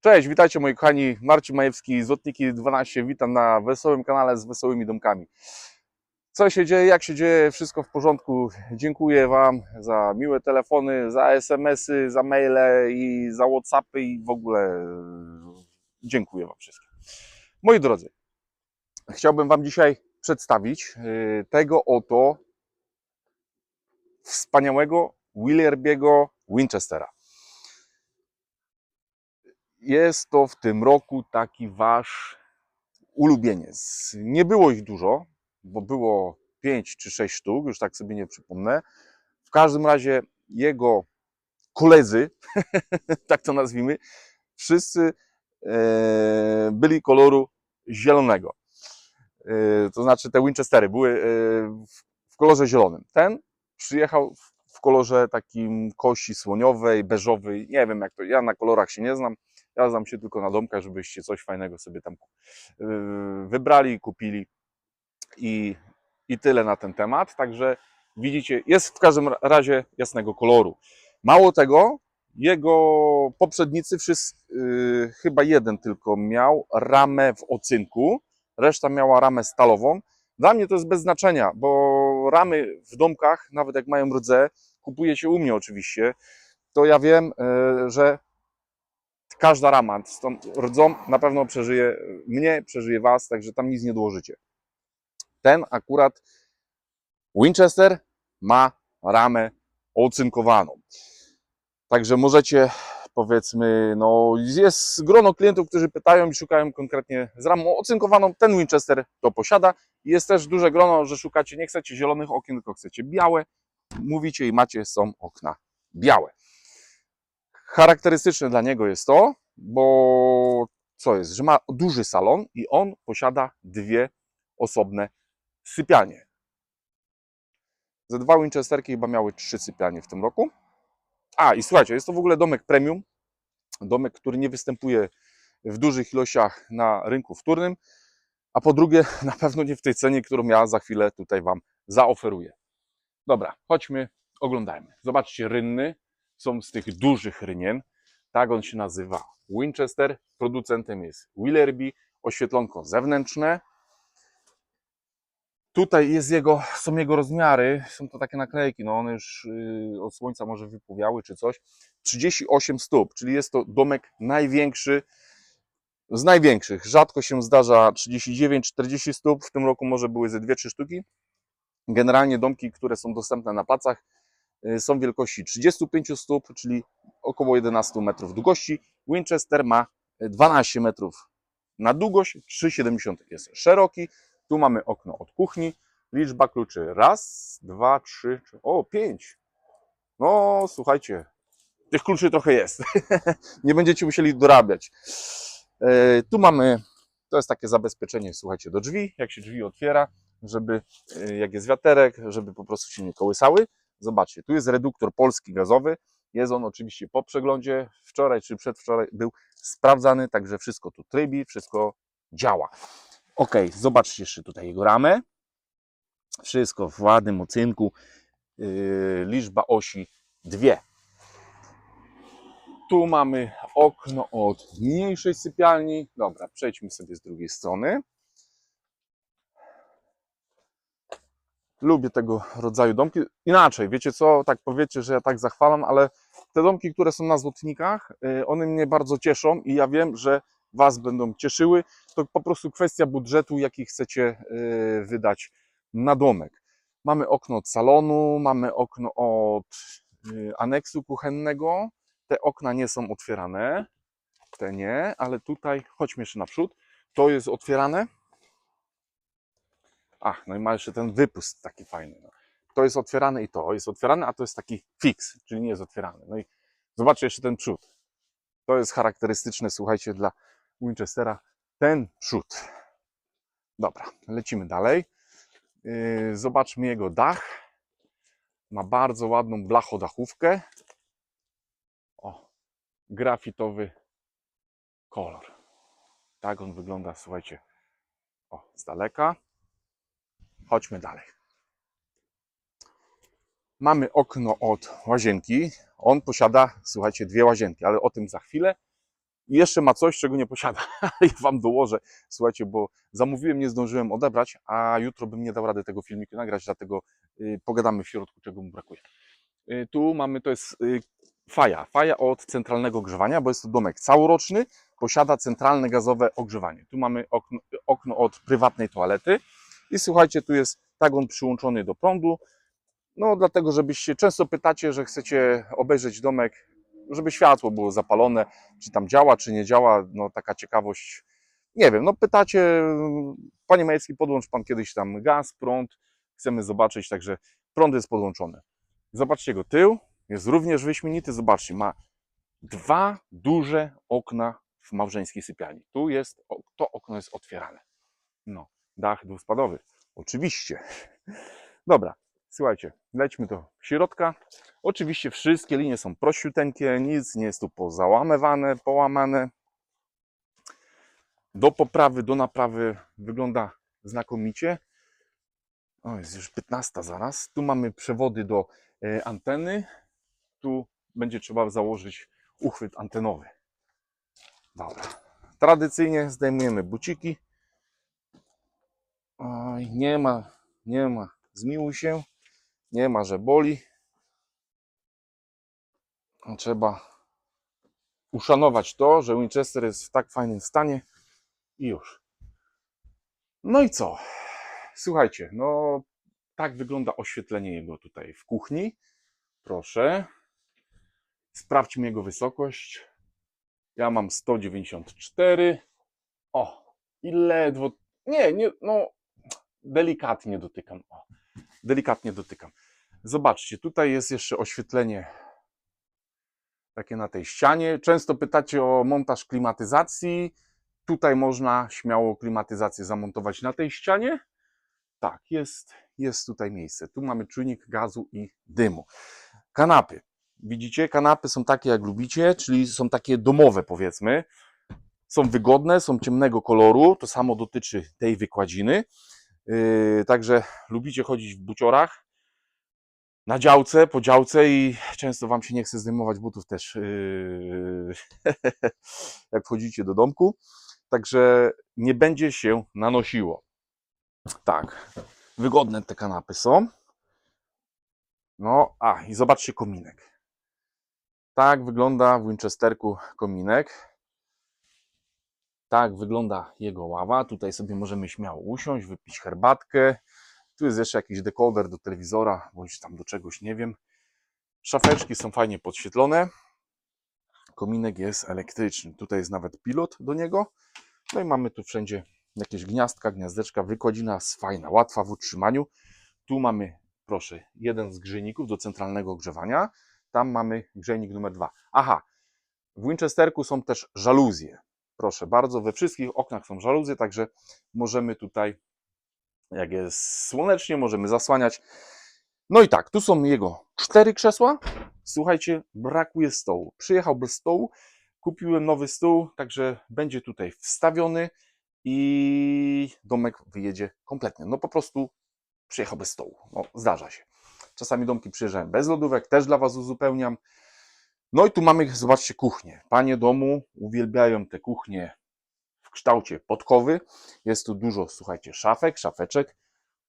Cześć, witajcie moi kochani, Marcin Majewski, Złotniki 12, witam na wesołym kanale z wesołymi domkami. Co się dzieje, jak się dzieje, wszystko w porządku. Dziękuję Wam za miłe telefony, za SMS-y, za maile i za Whatsappy i w ogóle e, dziękuję Wam wszystkim. Moi drodzy, chciałbym Wam dzisiaj przedstawić e, tego oto wspaniałego Willerbiego Winchestera jest to w tym roku taki wasz ulubieniec. Nie było ich dużo, bo było 5 czy 6 sztuk, już tak sobie nie przypomnę. W każdym razie jego koledzy, tak to nazwijmy, wszyscy e, byli koloru zielonego. E, to znaczy te Winchestery były e, w- kolorze zielonym. Ten przyjechał w kolorze takim kości słoniowej, beżowej. Nie wiem jak to, ja na kolorach się nie znam. Ja znam się tylko na domkach, żebyście coś fajnego sobie tam yy, wybrali, kupili i, i tyle na ten temat. Także widzicie, jest w każdym razie jasnego koloru. Mało tego, jego poprzednicy, wszyscy, yy, chyba jeden tylko miał ramę w ocynku, reszta miała ramę stalową. Dla mnie to jest bez znaczenia, bo ramy w domkach, nawet jak mają rdze, kupuje się u mnie oczywiście, to ja wiem, yy, że każda rama z tą rdzą na pewno przeżyje mnie, przeżyje was, także tam nic nie dołożycie. Ten akurat Winchester ma ramę ocynkowaną. Także możecie, powiedzmy, no jest grono klientów, którzy pytają i szukają konkretnie z ramą ocynkowaną. Ten Winchester to posiada. Jest też duże grono, że szukacie, nie chcecie zielonych okien, tylko chcecie białe. Mówicie i macie, są okna białe. Charakterystyczne dla niego jest to, bo co jest, że ma duży salon i on posiada dwie osobne sypialnie. Ze dwa Winchesterki chyba miały trzy sypialnie w tym roku. A i słuchajcie, jest to w ogóle domek premium. Domek, który nie występuje w dużych ilościach na rynku wtórnym. A po drugie, na pewno nie w tej cenie, którą ja za chwilę tutaj Wam zaoferuję. Dobra, chodźmy, oglądajmy. Zobaczcie, rynny są z tych dużych rynien. Tak on się nazywa. Winchester. Producentem jest Willerby. Oświetlonko zewnętrzne. Tutaj jest jego, są jego rozmiary. Są to takie naklejki. No one już yy, od słońca może wypływały czy coś. 38 stóp, czyli jest to domek największy z największych. Rzadko się zdarza 39-40 stóp. W tym roku może były ze 2-3 sztuki. Generalnie domki, które są dostępne na placach, są wielkości 35 stóp, czyli około 11 metrów długości. Winchester ma 12 metrów na długość, 3,70 jest szeroki. Tu mamy okno od kuchni. Liczba kluczy raz, dwa, trzy, trzy o pięć. No słuchajcie, tych kluczy trochę jest. Nie będziecie musieli dorabiać. E, Tu mamy, to jest takie zabezpieczenie, słuchajcie, do drzwi. Jak się drzwi otwiera, żeby jak jest wiaterek, żeby po prostu się nie kołysały. Zobaczcie, tu jest reduktor polski gazowy. Jest on oczywiście po przeglądzie. Wczoraj czy przedwczoraj był sprawdzany, także wszystko tu trybi, wszystko działa. Ok, zobaczcie jeszcze tutaj jego ramę. Wszystko w ładnym ocynku. Yy, liczba osi dwie. Tu mamy okno od mniejszej sypialni. Dobra, przejdźmy sobie z drugiej strony. Lubię tego rodzaju domki. Inaczej, wiecie co, tak powiecie, że ja tak zachwalam, ale te domki, które są na złotnikach, y, one mnie bardzo cieszą i ja wiem, że Was będą cieszyły. To po prostu kwestia budżetu, jaki chcecie y, wydać na domek. Mamy okno od salonu, mamy okno od y, aneksu kuchennego. Te okna nie są otwierane, te nie, ale tutaj, chodźmy jeszcze naprzód, to jest otwierane. Ach, no i ma jeszcze ten wypust taki fajny. No. To jest otwierane i to jest otwierane, a to jest taki fix, czyli nie jest otwierany. No i zobaczcie jeszcze ten przód. To jest charakterystyczne, słuchajcie, dla Winchestera. Ten przód. Dobra, lecimy dalej. Yy, Zobaczmy jego dach. Ma bardzo ładną blachodachówkę. O, grafitowy kolor. Tak on wygląda, słuchajcie. O, z daleka. Chodźmy dalej. Mamy okno od łazienki. On posiada, słuchajcie, dwie łazienki, ale o tym za chwilę. I jeszcze ma coś, czego nie posiada. ja wam dołożę. Słuchajcie, bo zamówiłem, nie zdążyłem odebrać, a jutro bym nie dał rady tego filmiku nagrać, dlatego y, pogadamy w środku, czego mu brakuje. Y, tu mamy, to jest y, faja. Faja od centralnego ogrzewania, bo jest to domek całoroczny, posiada centralne gazowe ogrzewanie. Tu mamy okno, okno od prywatnej toalety i słuchajcie, tu jest tak on przyłączony do prądu. No, dlatego, żebyście często pytacie, że chcecie obejrzeć domek, żeby światło było zapalone, czy tam działa, czy nie działa. No, taka ciekawość. Nie wiem, no pytacie, panie Majewski, podłącz pan kiedyś tam gaz, prąd. Chcemy zobaczyć, także prąd jest podłączony. Zobaczcie go tył, jest również wyśmienity. Zobaczcie, ma dwa duże okna w małżeńskiej sypialni. Tu jest, to okno jest otwierane. No, dach dwuspadowy. Oczywiście. Dobra, słuchajcie, lećmy do środka. Oczywiście wszystkie linie są prościuteńkie, nic nie jest tu pozałamywane, połamane. Do poprawy, do naprawy wygląda znakomicie. O, jest już 15 zaraz. Tu mamy przewody do e, anteny. Tu będzie trzeba założyć uchwyt antenowy. Dobra. Tradycyjnie zdejmujemy buciki. Oj, nie ma, nie ma. Zmiłuj się. Nie ma, że boli. Trzeba uszanować to, że Winchester jest w tak fajnym stanie i już. No i co? Słuchajcie, no tak wygląda oświetlenie jego tutaj w kuchni. Proszę. Sprawdźmy jego wysokość. Ja mam 194. O, i ledwo. Nie, nie, no delikatnie dotykam. O, delikatnie dotykam. Zobaczcie, tutaj jest jeszcze oświetlenie takie na tej ścianie. Często pytacie o montaż klimatyzacji. Tutaj można śmiało klimatyzację zamontować na tej ścianie. Tak, jest, jest tutaj miejsce. Tu mamy czujnik gazu i dymu. Kanapy. Widzicie, kanapy są takie jak lubicie, czyli są takie domowe powiedzmy. Są wygodne, są ciemnego koloru. To samo dotyczy tej wykładziny. Yy, także lubicie chodzić w buciorach na działce, po działce i często Wam się nie chce zdejmować butów też, yy, jak wchodzicie do domku. Także nie będzie się nanosiło. Tak, wygodne te kanapy są. No, a i zobaczcie kominek. Tak wygląda w Winchesterku kominek. Tak wygląda jego ława. Tutaj sobie możemy śmiało usiąść, wypić herbatkę. Tu jest jeszcze jakiś dekoder do telewizora, bądź tam do czegoś, nie wiem. Szafeczki są fajnie podświetlone. Kominek jest elektryczny. Tutaj jest nawet pilot do niego. No i mamy tu wszędzie jakieś gniazdka, gniazdeczka. Wykładzina jest fajna, łatwa w utrzymaniu. Tu mamy, proszę, jeden z grzejników do centralnego ogrzewania. Tam mamy grzejnik numer dwa. Aha, w Winchesterku są też żaluzje. Proszę bardzo, we wszystkich oknach są żaluzje, także możemy tutaj, jak jest słonecznie, możemy zasłaniać. No i tak, tu są jego cztery krzesła. Słuchajcie, brakuje stołu. Przyjechał bez stołu, kupiłem nowy stół, także będzie tutaj wstawiony i domek wyjedzie kompletnie. No po prostu przyjechał bez stołu. No, zdarza się. Czasami domki przyjeżdżają bez lodówek, też dla Was uzupełniam. No i tu mamy, zobaczcie, kuchnię. Panie domu uwielbiają te kuchnie w kształcie podkowy. Jest tu dużo, słuchajcie, szafek, szafeczek.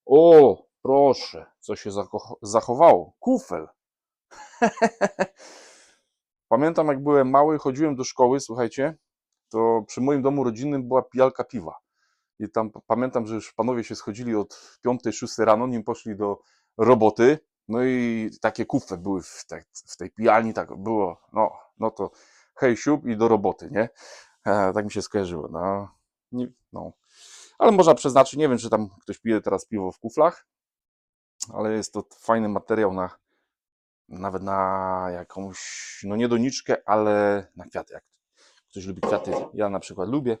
O, proszę, co się zacho- zachowało? Kufel. Pamiętam, jak byłem mały, chodziłem do szkoły, słuchajcie, to przy moim domu rodzinnym była pijalka piwa. I tam pamiętam, że już panowie się schodzili od 5-6 rano, nim poszli do roboty. No i takie kufle były w, te, w tej pijalni, tak było, no, no to hej siup i do roboty, nie? E, tak mi się skojarzyło, no. Nie, no. Ale można przeznaczyć, nie wiem, czy tam ktoś pije teraz piwo w kuflach, ale jest to fajny materiał na, nawet na jakąś, no nie doniczkę, ale na kwiaty. Jak ktoś lubi kwiaty, ja na przykład lubię,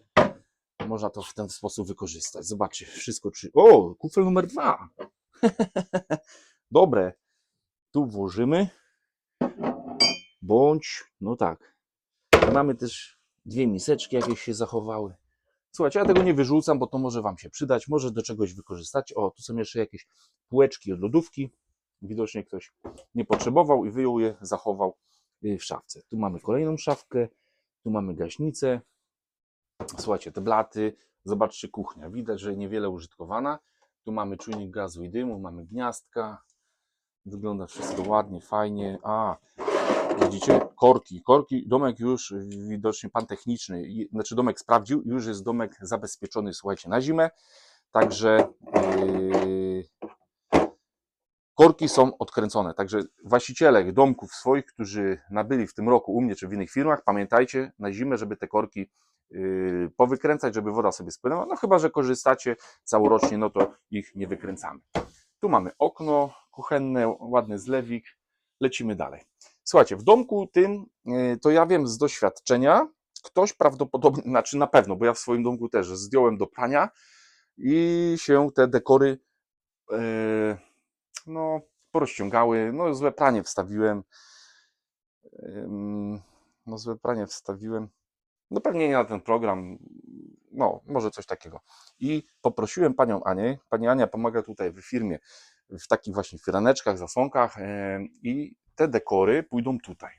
można to w ten sposób wykorzystać. Zobaczcie, wszystko czy... O, kufel numer dwa. Dobre. Tu włożymy. Bądź, no tak. Mamy też dwie miseczki jakieś się zachowały. Słuchajcie, ja tego nie wyrzucam, bo to może Wam się przydać, może do czegoś wykorzystać. O, tu są jeszcze jakieś półeczki od lodówki. Widocznie ktoś nie potrzebował i wyjął je, zachował y, w szafce. Tu mamy kolejną szafkę. Tu mamy gaśnicę. Słuchajcie, te blaty. Zobaczcie, kuchnia. Widać, że niewiele użytkowana. Tu mamy czujnik gazu i dymu, mamy gniazdka. Wygląda wszystko ładnie, fajnie. A, widzicie? Korki. Korki, domek już widocznie pan techniczny, znaczy domek sprawdził, już jest domek zabezpieczony, słuchajcie, na zimę. Także yy, korki są odkręcone. Także właściciele domków swoich, którzy nabyli w tym roku u mnie czy w innych firmach, pamiętajcie na zimę, żeby te korki yy, powykręcać, żeby woda sobie spłynęła. No chyba, że korzystacie całorocznie, no to ich nie wykręcamy. Tu mamy okno kuchenne, ładny zlewik. Lecimy dalej. Słuchajcie, w domku tym, yy, to ja wiem z doświadczenia, ktoś prawdopodobnie, znaczy na pewno, bo ja w swoim domku też zdjąłem do prania i się te dekory yy, no, porozciągały. No, złe pranie wstawiłem. No, złe pranie wstawiłem. No, pewnie nie na ten program. No, może coś takiego. I poprosiłem panią Anię. Pani Ania pomaga tutaj w firmie w takich właśnie firaneczkach, zasłonkach em, i te dekory pójdą tutaj.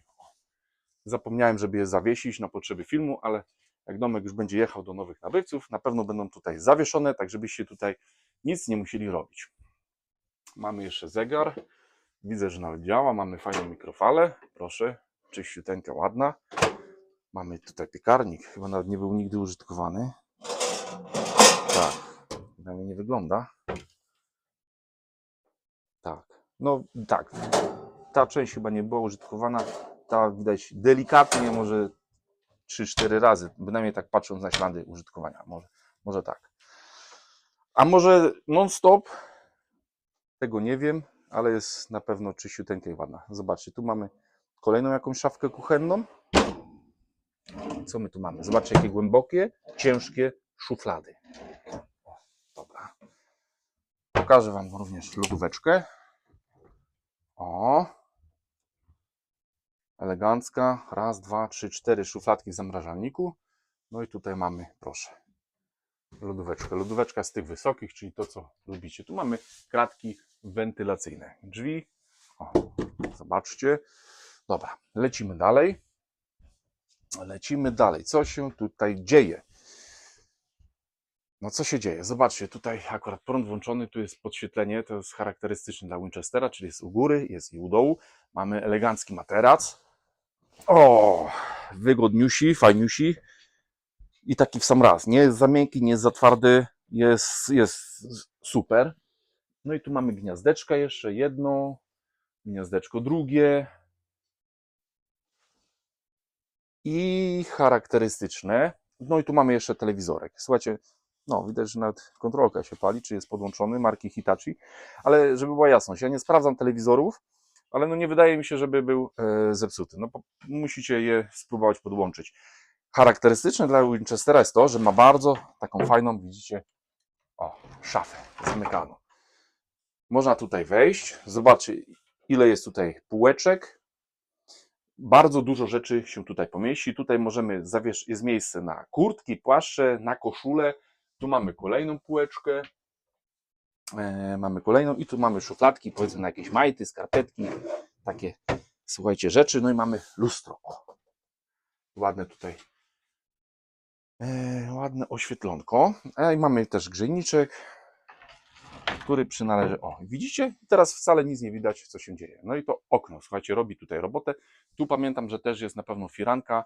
Zapomniałem, żeby je zawiesić na potrzeby filmu, ale jak domek już będzie jechał do nowych nabywców, na pewno będą tutaj zawieszone, tak żebyście tutaj nic nie musieli robić. Mamy jeszcze zegar. Widzę, że nawet działa. Mamy fajną mikrofalę. Proszę, czyściuteńka, ładna. Mamy tutaj piekarnik. Chyba nawet nie był nigdy użytkowany. Tak, na mnie nie wygląda. Tak, no tak. Ta część chyba nie była użytkowana. Ta widać delikatnie, może 3-4 razy. Bynajmniej tak patrząc na ślady użytkowania. Może, może tak. A może non-stop? Tego nie wiem, ale jest na pewno czyściuteńka i ładna. Zobaczcie, tu mamy kolejną jakąś szafkę kuchenną. Co my tu mamy? Zobaczcie, jakie głębokie, ciężkie szuflady. Pokażę Wam również lodóweczkę. O. Elegancka. Raz, dwa, trzy, cztery szufladki w zamrażalniku. No i tutaj mamy, proszę, lodóweczkę. Lodóweczka z tych wysokich, czyli to, co lubicie. Tu mamy kratki wentylacyjne. Drzwi. O, zobaczcie. Dobra, lecimy dalej. Lecimy dalej. Co się tutaj dzieje? No co się dzieje? Zobaczcie, tutaj akurat prąd włączony, tu jest podświetlenie, to jest charakterystyczne dla Winchestera, czyli jest u góry, jest i u dołu. Mamy elegancki materac. O, wygodniusi, fajniusi. I taki w sam raz. Nie jest za miękki, nie jest za twardy, jest, jest super. No i tu mamy gniazdeczka jeszcze jedno, gniazdeczko drugie. I charakterystyczne. No i tu mamy jeszcze telewizorek. Słuchajcie, no widać, że nawet kontrolka się pali, czy jest podłączony, marki Hitachi. Ale żeby była jasność, ja nie sprawdzam telewizorów, ale no nie wydaje mi się, żeby był e, zepsuty. No po- musicie je spróbować podłączyć. Charakterystyczne dla Winchestera jest to, że ma bardzo taką fajną, widzicie, o, szafę zamykaną. Można tutaj wejść, zobaczyć ile jest tutaj półeczek. Bardzo dużo rzeczy się tutaj pomieści. Tutaj możemy jest miejsce na kurtki, płaszcze, na koszulę. Tu mamy kolejną półeczkę. E, mamy kolejną i tu mamy szufladki, powiedzmy na jakieś majty, skarpetki, takie, słuchajcie, rzeczy. No i mamy lustro. O, ładne tutaj E, ładne oświetlonko. E, I mamy też grzejniczek, który przynależy. O, widzicie? Teraz wcale nic nie widać, co się dzieje. No i to okno, słuchajcie, robi tutaj robotę. Tu pamiętam, że też jest na pewno firanka.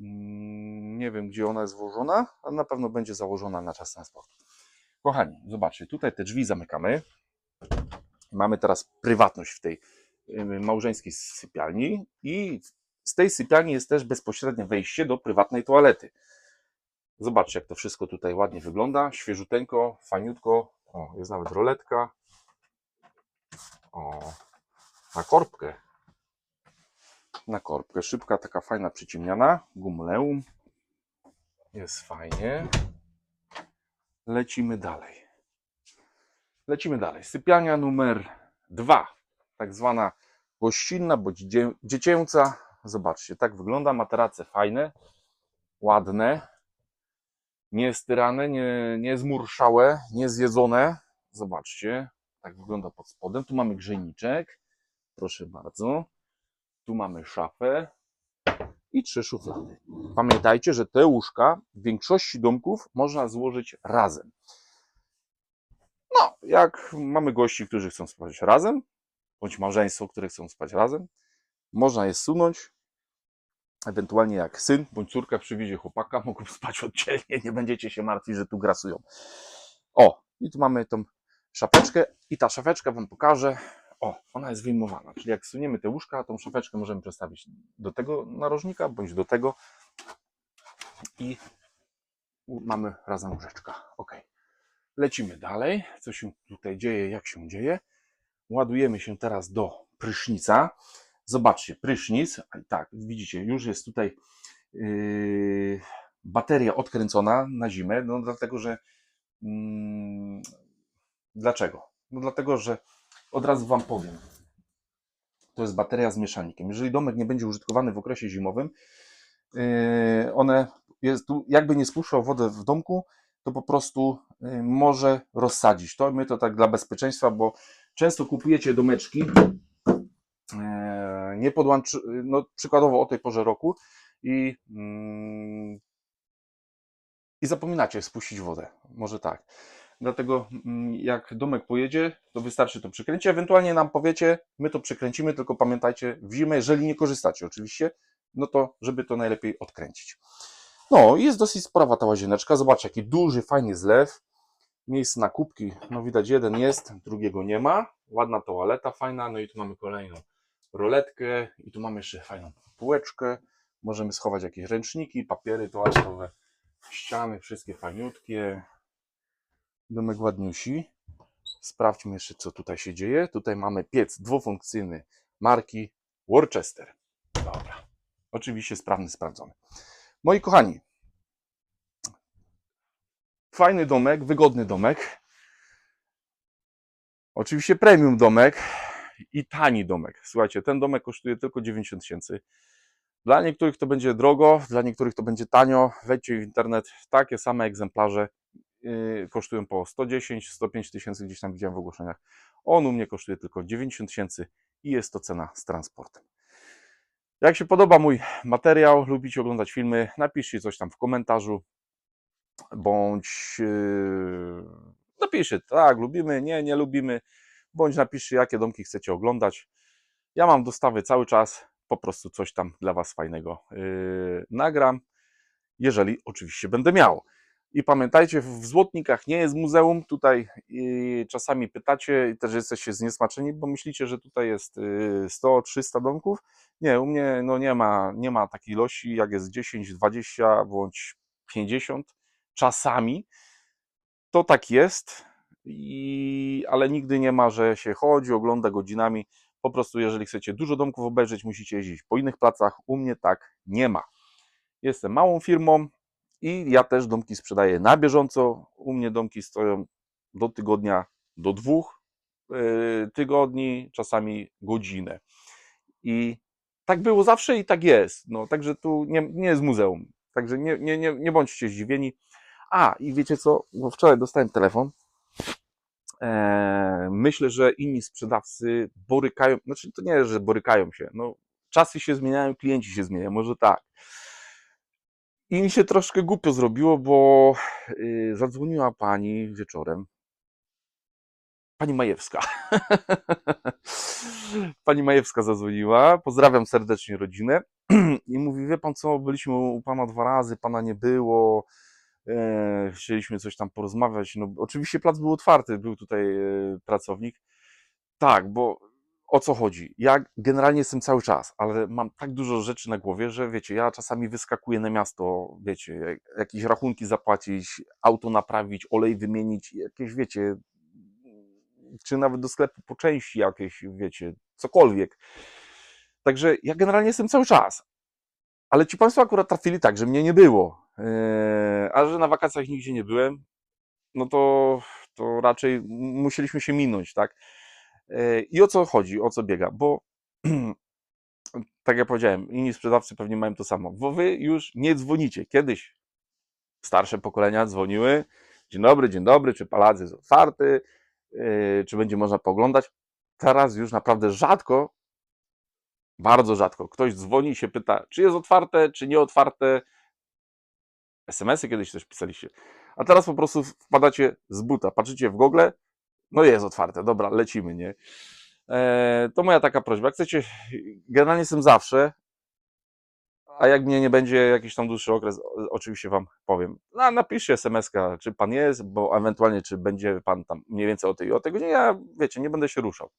Mm, Nie wiem, gdzie ona jest włożona, ale na pewno będzie założona na czas transportu. Kochani, zobaczcie, tutaj te drzwi zamykamy. Mamy teraz prywatność w tej małżeńskiej sypialni i z tej sypialni jest też bezpośrednie wejście do prywatnej toalety. Zobaczcie, jak to wszystko tutaj ładnie wygląda. Świeżuteńko, fajniutko. O, jest nawet roletka. O, na korbkę. Na korbkę. Szybka, taka fajna, przyciemniana. Gumuleum. Jest fajnie. Lecimy dalej. Lecimy dalej. Sypialnia numer dwa. Tak zwana gościnna bądź dzie- dziecięca. Zobaczcie, tak wygląda. Materace fajne, ładne nie styrane, nie, nie zmurszałe, nie zjedzone. Zobaczcie, tak wygląda pod spodem. Tu mamy grzejniczek, proszę bardzo. Tu mamy szafę. i trzy szuflady. Pamiętajcie, że te łóżka w większości domków można złożyć razem. No, jak mamy gości, którzy chcą spać razem, bądź małżeństwo, które chcą spać razem, można je zsunąć. Ewentualnie jak syn bądź córka przywiezie chłopaka, mogą spać oddzielnie, nie będziecie się martwić, że tu grasują. O, i tu mamy tą szafeczkę i ta szafeczka Wam pokażę. O, ona jest wyjmowana, czyli jak suniemy te łóżka, tą szafeczkę możemy przestawić do tego narożnika, bądź do tego i mamy razem łóżeczka. Ok. Lecimy dalej. Co się tutaj dzieje, jak się dzieje. Ładujemy się teraz do prysznica. Zobaczcie, prysznic. Tak, widzicie, już jest tutaj yy, bateria odkręcona na zimę, no dlatego, że mm, dlaczego? No dlatego, że od razu Wam powiem. To jest bateria z mieszalnikiem. Jeżeli domek nie będzie użytkowany w okresie zimowym, yy, one jest jakby nie spuszczał wodę w domku, to po prostu y, może rozsadzić. To my to tak dla bezpieczeństwa, bo często kupujecie domeczki e, nie podłączy, no przykładowo o tej porze roku i, mm, i zapominacie spuścić wodę. Może tak. Dlatego mm, jak domek pojedzie, to wystarczy to przykręcić. Ewentualnie nam powiecie, my to przykręcimy, tylko pamiętajcie, w zimę, jeżeli nie korzystacie oczywiście, no to żeby to najlepiej odkręcić. No, jest dosyć sprawa ta łazieneczka. Zobaczcie, jaki duży, fajny zlew. Miejsce na kubki, no widać, jeden jest, drugiego nie ma. Ładna toaleta, fajna. No i tu mamy kolejną roletkę i tu mamy jeszcze fajną półeczkę. Możemy schować jakieś ręczniki, papiery toaletowe, ściany, wszystkie fajniutkie. Domek ładniusi. Sprawdźmy jeszcze, co tutaj się dzieje. Tutaj mamy piec dwufunkcyjny marki Worcester. Dobra. Oczywiście sprawny, sprawdzony. Moi kochani, fajny domek, wygodny domek. Oczywiście premium domek i tani domek. Słuchajcie, ten domek kosztuje tylko 90 tysięcy. Dla niektórych to będzie drogo, dla niektórych to będzie tanio. Wejdźcie w internet, takie same egzemplarze kosztują po 110, 105 tysięcy, gdzieś tam widziałem w ogłoszeniach. On u mnie kosztuje tylko 90 tysięcy i jest to cena z transportem. Jak się podoba mój materiał, lubicie oglądać filmy, napiszcie coś tam w komentarzu, bądź yy, napiszcie, tak, lubimy, nie, nie lubimy, bądź napiszcie, jakie domki chcecie oglądać. Ja mam dostawy cały czas, po prostu coś tam dla Was fajnego yy, nagram, jeżeli oczywiście będę miał. I pamiętajcie, w Złotnikach nie jest muzeum. Tutaj czasami pytacie i też jesteście zniesmaczeni, bo myślicie, że tutaj jest yy, 100-300 domków. Nie, u mnie no nie, ma, nie ma takiej ilości, jak jest 10, 20 bądź 50 czasami. To tak jest, i, ale nigdy nie ma, że się chodzi, ogląda godzinami. Po prostu, jeżeli chcecie dużo domków obejrzeć, musicie jeździć po innych placach. U mnie tak nie ma. Jestem małą firmą i ja też domki sprzedaję na bieżąco. U mnie domki stoją do tygodnia, do dwóch yy, tygodni, czasami godzinę. I tak było zawsze i tak jest. No, także tu nie, nie jest muzeum. Także nie, nie, nie, nie bądźcie zdziwieni. A, i wiecie co? Bo wczoraj dostałem telefon. Eee, myślę, że inni sprzedawcy borykają, znaczy to nie, że borykają się. No, czasy się zmieniają, klienci się zmieniają, może tak. I mi się troszkę głupio zrobiło, bo yy, zadzwoniła pani wieczorem. Pani Majewska. Pani Majewska zadzwoniła. Pozdrawiam serdecznie rodzinę. I mówi: Wie pan co, byliśmy u pana dwa razy, pana nie było. E, chcieliśmy coś tam porozmawiać. No, oczywiście plac był otwarty, był tutaj e, pracownik. Tak, bo o co chodzi? Ja generalnie jestem cały czas, ale mam tak dużo rzeczy na głowie, że wiecie, ja czasami wyskakuję na miasto, wiecie, jak- jakieś rachunki zapłacić, auto naprawić, olej wymienić, jakieś, wiecie, czy nawet do sklepu po części jakieś, wiecie, cokolwiek. Także ja generalnie jestem cały czas. Ale ci Państwo akurat trafili tak, że mnie nie było. Eee, a że na wakacjach nigdzie nie byłem, no to, to raczej musieliśmy się minąć, tak? Eee, I o co chodzi, o co biega? Bo tak jak powiedziałem, inni sprzedawcy pewnie mają to samo, bo wy już nie dzwonicie. Kiedyś starsze pokolenia dzwoniły, dzień dobry, dzień dobry, czy palac jest otwarty, yy, czy będzie można poglądać. Teraz już naprawdę rzadko Bardzo rzadko. Ktoś dzwoni i się pyta, czy jest otwarte, czy nie otwarte. SMS-y kiedyś też pisaliście. A teraz po prostu wpadacie z buta, patrzycie w Google, no jest otwarte, dobra, lecimy, nie? E, to moja taka prośba. Jak chcecie, generalnie jestem zawsze, a jak mnie nie będzie jakiś tam dłuższy okres, oczywiście Wam powiem. No, napiszcie SMS-ka, czy Pan jest, bo ewentualnie, czy będzie Pan tam mniej więcej o tej i o tego. Nie, ja, wiecie, nie będę się ruszał.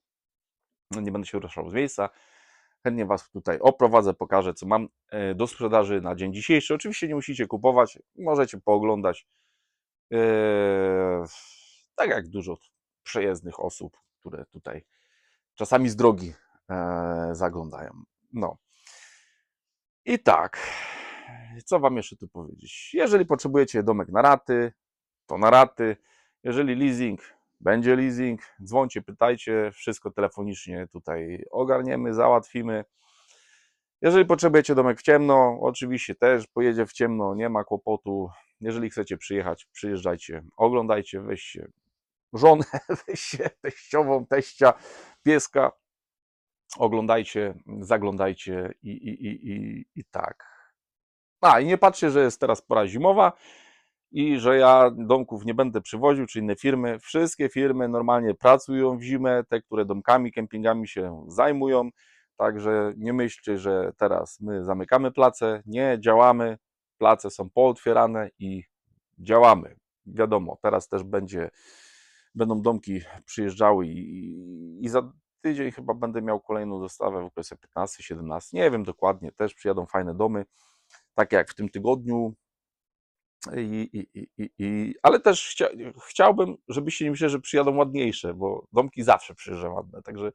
Nie będę się ruszał z miejsca. Chętnie Was tutaj oprowadzę, pokażę, co mam e, do sprzedaży na dzień dzisiejszy. Oczywiście nie musicie kupować, możecie pooglądać. E, Tak jak dużo przejezdnych osób, które tutaj czasami z drogi e, zaglądają. No. I tak, co Wam jeszcze tu powiedzieć? Jeżeli potrzebujecie domek na raty, to na raty. Jeżeli leasing, będzie leasing. Dzwońcie, pytajcie, wszystko telefonicznie tutaj ogarniemy, załatwimy. Jeżeli potrzebujecie domek w ciemno, oczywiście też pojedzie w ciemno, nie ma kłopotu. Jeżeli chcecie przyjechać, przyjeżdżajcie, oglądajcie, weźcie żonę, weźcie teściową, teścia, pieska, oglądajcie, zaglądajcie i, i, i, i, i tak. A, i nie patrzcie, że jest teraz pora zimowa i że ja domków nie będę przywoził, czy inne firmy. Wszystkie firmy normalnie pracują w zimę, te, które domkami, kempingami się zajmują. Także nie myślcie, że teraz my zamykamy place. Nie, działamy. Place są pootwierane i działamy. Wiadomo, teraz też będzie, będą domki przyjeżdżały i, i za tydzień chyba będę miał kolejną dostawę w okresie 15-17. Nie wiem dokładnie, też przyjadą fajne domy, takie jak w tym tygodniu. I, i, i, i, ale też chcia, chciałbym, żebyście nie myśleli, że przyjadą ładniejsze, bo domki zawsze przyjeżdżają ładne. Także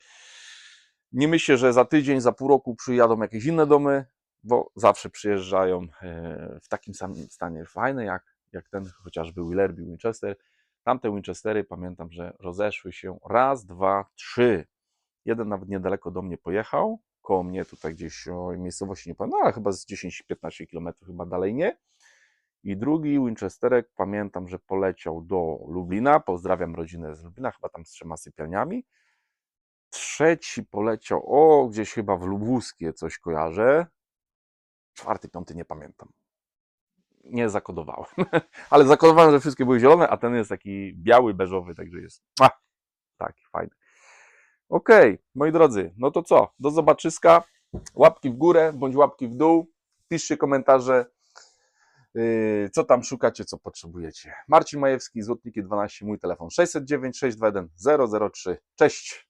nie myślę, że za tydzień, za pół roku przyjadą jakieś inne domy, bo zawsze przyjeżdżają e, w takim samym stanie fajne, jak, jak ten chociażby Willerby Winchester. Tamte Winchestery pamiętam, że rozeszły się raz, dwa, trzy. Jeden nawet niedaleko do mnie pojechał, koło mnie tutaj gdzieś o miejscowości nie pamiętam, ale chyba z 10-15 km chyba dalej nie. I drugi Winchesterek, pamiętam, że poleciał do Lublina. Pozdrawiam rodzinę z Lublina, chyba tam z trzema sypialniami. Trzeci poleciał, o, gdzieś chyba w Lubuskie coś kojarzę. Czwarty, piąty nie pamiętam. Nie zakodowałem. Ale zakodowałem, że wszystkie były zielone, a ten jest taki biały, beżowy, także jest. A, taki fajny. Okej, moi drodzy, no to co? Do zobaczyska. Łapki w górę bądź łapki w dół. Piszcie komentarze, yy, co tam szukacie, co potrzebujecie. Marcin Majewski, Złotniki 12, mój telefon 609 621 003. Cześć!